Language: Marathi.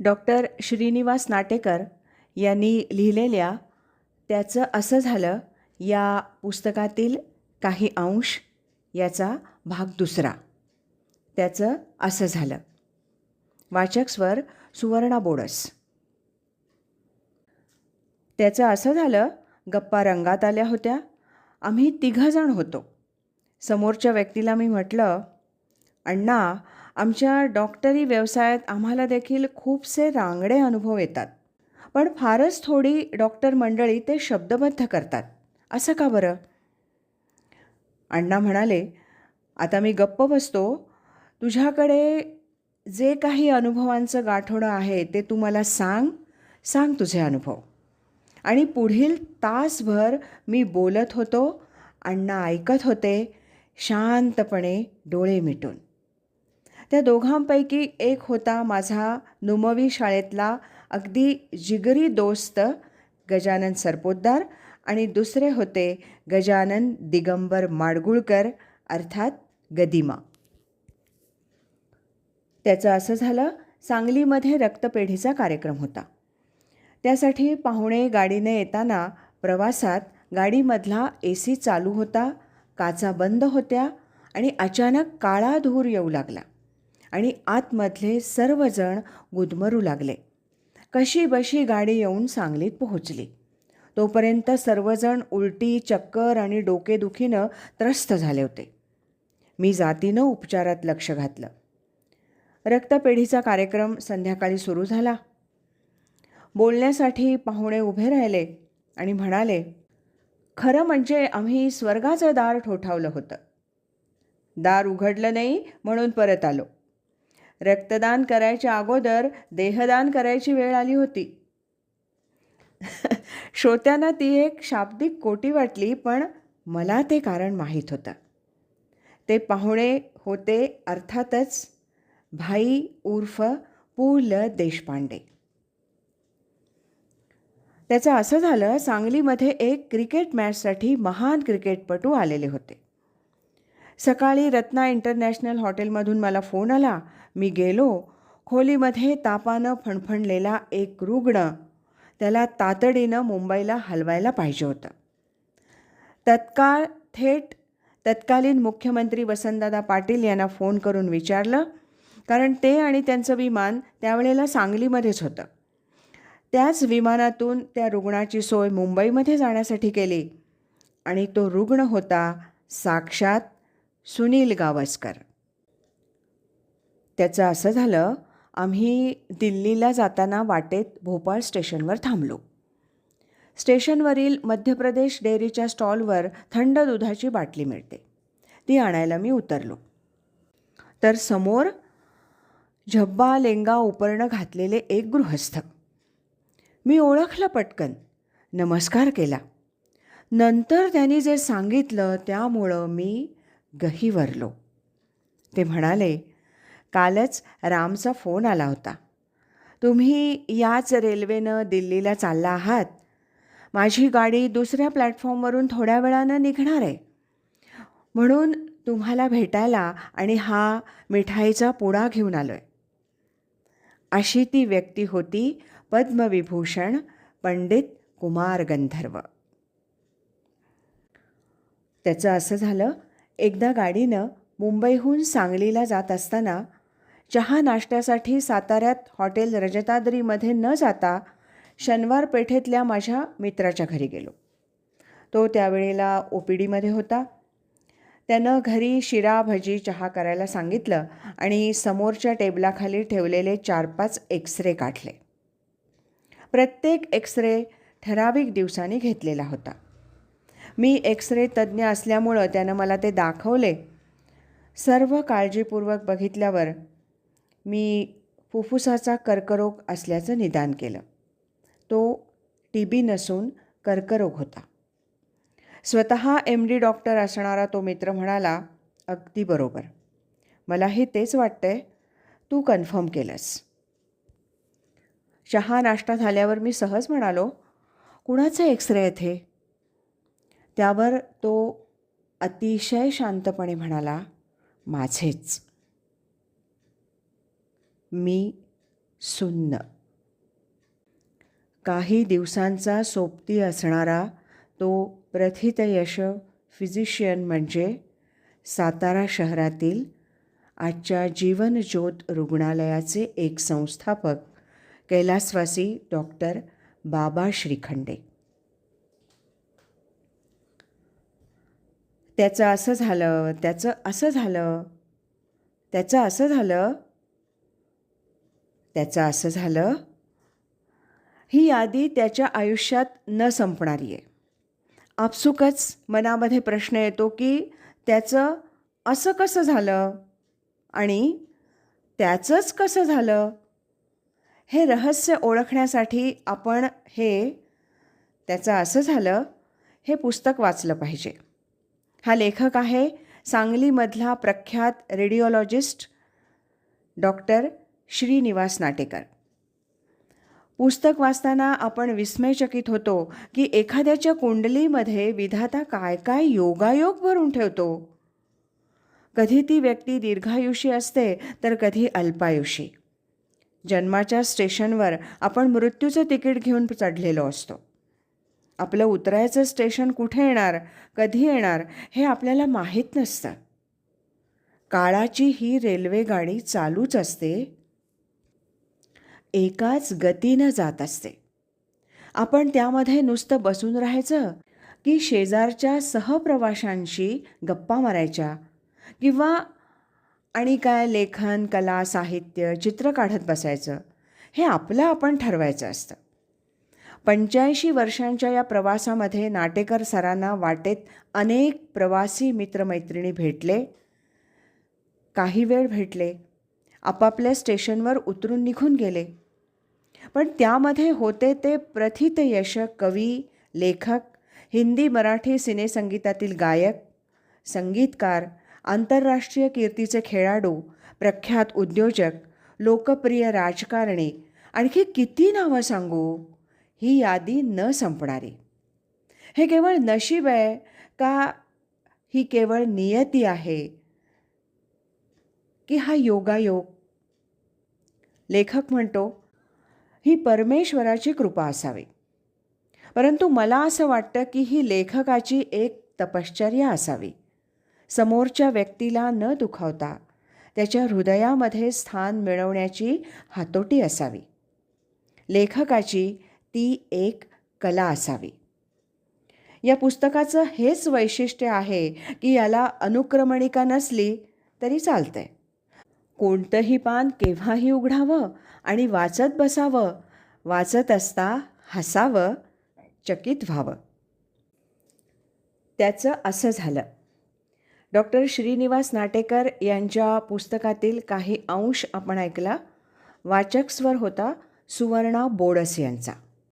डॉक्टर श्रीनिवास नाटेकर यांनी लिहिलेल्या त्याचं असं झालं या पुस्तकातील काही अंश याचा भाग दुसरा. त्याचं असं झालं. वाचक स्वर सुवर्णा बोडस. त्याचं असं झालं गप्पा रंगात आल्या होत्या. आम्ही तिघंजण होतो. समोरच्या व्यक्तीला मी म्हटलं अण्णा आमच्या डॉक्टरी व्यवसायात आम्हाला देखील खूपसे रांगडे अनुभव येतात. पण फारच थोडी डॉक्टर मंडळी ते शब्दबद्ध करतात. असं का बरं? अण्णा म्हणाले आता मी गप्प बसतो. तुझ्याकडे जे काही अनुभवांचं गाठोडं आहे ते तू मला सांग. सांग तुझे अनुभव. आणि पुढील तासभर मी बोलत होतो. अण्णा ऐकत होते. शांतपणे डोळे मिटून. त्या दोघांपैकी एक होता माझा नुमवी शाळेतला अगदी जिगरी दोस्त गजानन सरपोतदार आणि दुसरे होते गजानन दिगंबर माडगुळकर अर्थात गदिमा. त्याचं असं झालं सांगलीमध्ये रक्तपेढीचा कार्यक्रम होता. त्यासाठी पाहुणे गाडीने येताना प्रवासात गाडीमधला ए सी चालू होता काचा बंद होत्या आणि अचानक काळा धूर येऊ लागला. आणि आतमधले सर्वजण गुदमरू लागले. कशी बशी गाडी येऊन सांगलीत पोहोचली. तोपर्यंत सर्वजण उलटी चक्कर आणि डोकेदुखीनं त्रस्त झाले होते. मी जातीनं उपचारात लक्ष घातलं. रक्तपेढीचा कार्यक्रम संध्याकाळी सुरू झाला. बोलण्यासाठी पाहुणे उभे राहिले आणि म्हणाले खरं म्हणजे आम्ही स्वर्गाचं दार ठोठावलं होतं. दार उघडलं नाही म्हणून परत आलो. रक्तदान करायच्या अगोदर देहदान करायची वेळ आली होती. श्रोत्यांना ती एक शाब्दिक कोटी वाटली पण मला ते कारण माहीत होतं. ते पाहुणे होते अर्थातच भाई उर्फ पु ल देशपांडे. त्याचं असं झालं सांगलीमध्ये एक क्रिकेट मॅचसाठी महान क्रिकेटपटू आलेले होते. सकाळी रत्ना इंटरनॅशनल हॉटेलमधून मला फोन आला मी गेलो. खोलीमध्ये तापानं फणफणलेला एक रुग्ण त्याला तातडीनं मुंबईला हलवायला पाहिजे होतं. तत्काळ थेट तत्कालीन मुख्यमंत्री वसंतदादा पाटील यांना फोन करून विचारलं कारण ते आणि त्यांचं विमान त्यावेळेला सांगलीमध्येच होतं. त्याच विमानातून त्या रुग्णाची सोय मुंबईमध्ये जाण्यासाठी केली आणि तो रुग्ण होता साक्षात सुनील गावस्कर. त्याचं असं झालं आम्ही दिल्लीला जाताना वाटेत भोपाळ स्टेशनवर थांबलो. स्टेशनवरील मध्य प्रदेश डेअरीच्या स्टॉलवर थंड दुधाची बाटली मिळते. ती आणायला मी उतरलो. तर समोर झब्बा लेंगा उपरणं घातलेले एक गृहस्थ. मी ओळखलं पटकन. नमस्कार केला. नंतर त्यांनी जे सांगितलं त्यामुळं मी गहिवरलो. ते म्हणाले कालच रामचा फोन आला होता. तुम्ही याच रेल्वेनं दिल्लीला चालला आहात. माझी गाडी दुसऱ्या प्लॅटफॉर्मवरून थोड्या वेळानं निघणार आहे. म्हणून तुम्हाला भेटायला आणि हा मिठाईचा पुडा घेऊन आलो आहे अशी ती व्यक्ती होती पद्मविभूषण पंडित कुमार गंधर्व. त्याचं असं झालं एकदा गाडीनं मुंबईहून सांगलीला जात असताना चहा नाश्त्यासाठी साताऱ्यात हॉटेल रजताद्रीमध्ये न जाता शनिवार पेठेतल्या माझ्या मित्राच्या घरी गेलो. तो त्यावेळेला ओ पी डीमध्ये होता. त्यानं घरी शिरा भजी चहा करायला सांगितलं आणि समोरच्या टेबलाखाली ठेवलेले चार पाच एक्सरे काढले. प्रत्येक एक्सरे ठराविक दिवसांनी घेतलेला होता. मी एक्सरे तज्ज्ञ असल्यामुळं त्यानं मला ते दाखवले. सर्व काळजीपूर्वक बघितल्यावर मी फुफ्फुसाचा कर्करोग असल्याचं निदान केलं. तो टी बी नसून कर्करोग होता. स्वतः एम डी डॉक्टर असणारा तो मित्र म्हणाला अगदी बरोबर. मलाही तेच वाटतंय. तू कन्फर्म केलंस. चहा नाश्ता झाल्यावर मी सहज म्हणालो कुणाचा एक्सरे येथे त्यावर तो अतिशय शांतपणे म्हणाला माझेच. मी सुन्न. काही दिवसांचा सोबती असणारा तो प्रथितयश फिजिशियन म्हणजे सातारा शहरातील आजच्या जीवनज्योत रुग्णालयाचे एक संस्थापक कैलासवासी डॉक्टर बाबा श्रीखंडे. त्याचं असं झालं त्याचं असं झालं त्याचं असं झालं त्याचं असं झालं ही यादी त्याच्या आयुष्यात न संपणारी आहे. आपसुकच मनामध्ये प्रश्न येतो की त्याचं असं कसं झालं आणि त्याचंच कसं झालं? हे रहस्य ओळखण्यासाठी आपण हे त्याचं असं झालं हे पुस्तक वाचलं पाहिजे. हा लेखक आहे सांगलीमधला प्रख्यात रेडिओलॉजिस्ट डॉक्टर श्रीनिवास नाटेकर. पुस्तक वाचताना आपण विस्मयचकित होतो की एखाद्याच्या कुंडलीमध्ये विधाता काय काय योगायोग भरून ठेवतो. कधी ती व्यक्ती दीर्घायुषी असते तर कधी अल्पायुषी. जन्माच्या स्टेशनवर आपण मृत्यूचं तिकीट घेऊन चढलेलो असतो. आपलं उतरायचं स्टेशन कुठे येणार कधी येणार हे आपल्याला माहीत नसतं. काळाची ही रेल्वेगाडी चालूच असते एकाच गतीनं जात असते. आपण त्यामध्ये नुसतं बसून राहायचं की शेजारच्या सहप्रवाशांशी गप्पा मारायच्या किंवा आणि काय लेखन कला साहित्य चित्र काढत बसायचं हे आपलं आपण ठरवायचं असतं. पंच्याऐंशी वर्षांच्या या प्रवासामध्ये नाटेकर सरांना वाटेत अनेक प्रवासी मित्रमैत्रिणी भेटले. काही वेळ भेटले. आपापल्या स्टेशनवर उतरून निघून गेले. पण त्यामध्ये होते ते प्रथित यश कवी लेखक हिंदी मराठी सिनेसंगीतातील गायक संगीतकार आंतरराष्ट्रीय कीर्तीचे खेळाडू प्रख्यात उद्योजक लोकप्रिय राजकारणी आणखी किती नावं सांगू? ही यादी न संपणारी. हे केवळ नशीब आहे का ही केवळ नियती आहे? की हा योगायोग? लेखक म्हणतो ही परमेश्वराची कृपा असावी. परंतु मला असं वाटतं की ही लेखकाची एक तपश्चर्या असावी. समोरच्या व्यक्तीला न दुखावता त्याच्या हृदयामध्ये स्थान मिळवण्याची हातोटी असावी. लेखकाची ती एक कला असावी. या पुस्तकाचं हेच वैशिष्ट्य आहे की याला अनुक्रमणिका नसली तरी चालतंय. कोणतंही पान केव्हाही उघडावं आणि वाचत बसावं. वाचत असता हसावं चकित व्हावं. त्याचं असं झालं. डॉक्टर श्रीनिवास नाटेकर यांच्या पुस्तकातील काही अंश आपण ऐकला. वाचक स्वर होता सुवर्णा बोडस यांचा.